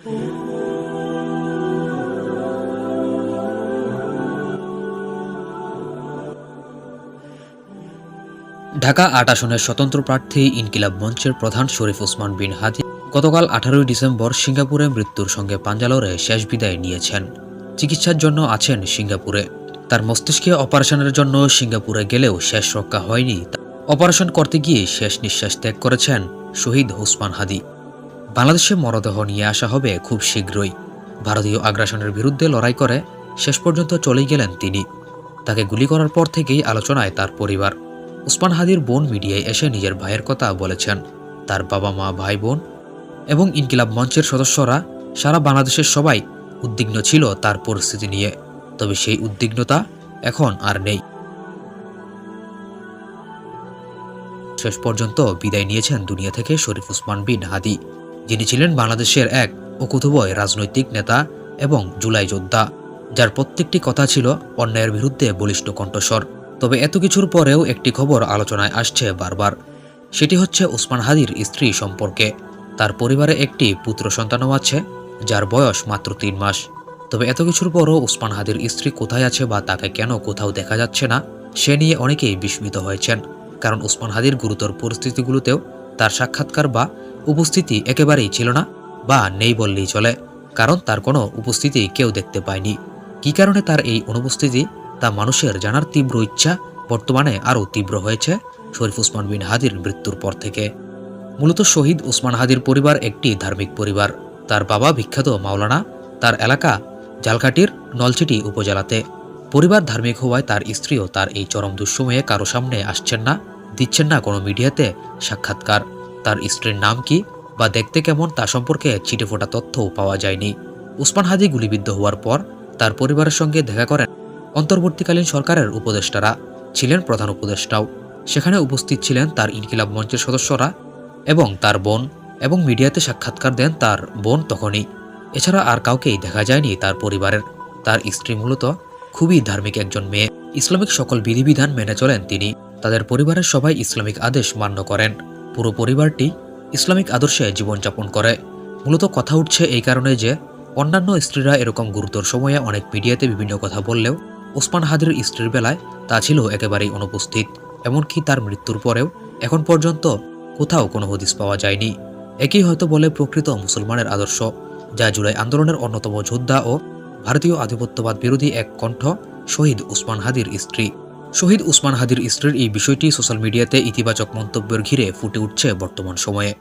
ঢাকা আট আসনের স্বতন্ত্র প্রার্থী ইনকিলাব মঞ্চের প্রধান শরীফ ওসমান বিন হাদি গতকাল আঠারোই ডিসেম্বর সিঙ্গাপুরে মৃত্যুর সঙ্গে পাঞ্জালরে শেষ বিদায় নিয়েছেন। চিকিৎসার জন্য আছেন সিঙ্গাপুরে। তার মস্তিষ্কে অপারেশনের জন্য সিঙ্গাপুরে গেলেও শেষ রক্ষা হয়নি। অপারেশন করতে গিয়ে শেষ নিঃশ্বাস ত্যাগ করেছেন শহীদ ওসমান হাদি। বাংলাদেশে মরদেহ নিয়ে আসা হবে খুব শীঘ্রই। ভারতীয় আগ্রাসনের বিরুদ্ধে লড়াই করে শেষ পর্যন্ত চলেই গেলেন তিনি। তাকে গুলি করার পর থেকেই আলোচনায় তার পরিবার। উসমান হাদির বোন মিডিয়ায় এসে নিজের ভাইয়ের কথা বলেছেন। তার বাবা মা ভাই বোন এবং ইনকিলাব মঞ্চের সদস্যরা সারা বাংলাদেশের সবাই উদ্বিগ্ন ছিল তার পরিস্থিতি নিয়ে। তবে সেই উদ্বিগ্নতা এখন আর নেই। শেষ পর্যন্ত বিদায় নিয়েছেন দুনিয়া থেকে শরীফ উসমান বিন হাদি। যিনি ছিলেন বাংলাদেশের এক অকুতভয় রাজনৈতিক নেতা এবং জুলাই যোদ্ধা, যার প্রত্যেকটি কথা ছিল অন্যায়ের বিরুদ্ধে বলিষ্ঠ কণ্ঠস্বর। তবে এত কিছুর পরেও একটি খবর আলোচনায় আসছে বারবার। সেটি হচ্ছে উসমান হাদির স্ত্রী সম্পর্কে। তার পরিবারে একটি পুত্র সন্তানও আছে, যার বয়স মাত্র তিন মাস। তবে এত কিছুর পরও উসমান হাদির স্ত্রী কোথায় আছে বা তাকে কেন কোথাও দেখা যাচ্ছে না, সে নিয়ে অনেকেই বিস্মিত হয়েছেন। কারণ উসমান হাদির গুরুতর পরিস্থিতিগুলোতেও তার সাক্ষাৎকার বা উপস্থিতি একেবারেই ছিল না বা নেই বললেই চলে, কারণ তার কোনো উপস্থিতি কেউ দেখতে পায়নি। কি কারণে তার এই অনুপস্থিতি? তা মানুষের জানার তীব্র ইচ্ছা বর্তমানে আরও তীব্র হয়েছে শরীফ উসমান বিন হাদির মৃত্যুর পর থেকে। মূলত শহীদ উসমান হাদির পরিবার একটি ধার্মিক পরিবার। তার বাবা বিখ্যাত মাওলানা, তার এলাকা জালকাটির নলছিটি উপজেলাতে। পরিবার ধার্মিক হওয়ায় তার স্ত্রীও তার এই চরম দুঃসময়ে কারও সামনে আসছেন না, দিচ্ছেন না কোনো মিডিয়াতে সাক্ষাৎকার। তার স্ত্রীর নাম কি বা দেখতে কেমন তা সম্পর্কে চিটেফোটা তথ্যও পাওয়া যায়নি। উসমান হাদি গুলিবিদ্ধ হওয়ার পর তার পরিবারের সঙ্গে দেখা করেন অন্তর্বর্তীকালীন সরকারের উপদেষ্টারা, ছিলেন প্রধান উপদেষ্টাও। সেখানে উপস্থিত ছিলেন তার ইনকিলাব মঞ্চের সদস্যরা এবং তার বোন এবং মিডিয়াতে সাক্ষাৎকার দেন তার বোন তখনই। এছাড়া আর কাউকেই দেখা যায়নি তার পরিবারের। তার স্ত্রী মূলত খুবই ধার্মিক একজন মেয়ে। ইসলামিক সকল বিধিবিধান মেনে চলেন তিনি। তাদের পরিবারের সবাই ইসলামিক আদেশ মান্য করেন। পুরো পরিবারটি ইসলামিক আদর্শে জীবনযাপন করে। মূলত কথা উঠছে এই কারণে যে, অন্যান্য স্ত্রীরা এরকম গুরুতর সময়ে অনেক মিডিয়াতে বিভিন্ন কথা বললেও ওসমান হাদির স্ত্রীর বেলায় তা ছিল একেবারেই অনুপস্থিত, এমনকি তার মৃত্যুর পরেও এখন পর্যন্ত কোথাও কোনো হদিস পাওয়া যায়নি। একই হয়তো বলে প্রকৃত মুসলমানের আদর্শ, যা জুলাই আন্দোলনের অন্যতম যোদ্ধা ও ভারতীয় আধিপত্যবাদ বিরোধী এক কণ্ঠ শহীদ উসমান হাদির স্ত্রী। শহীদ উসমান হাদির স্ত্রীর এই বিষয়টি সোশ্যাল মিডিয়াতে ইতিবাচক মন্তব্যের ঘিরে ফুটে উঠছে বর্তমান সময়ে।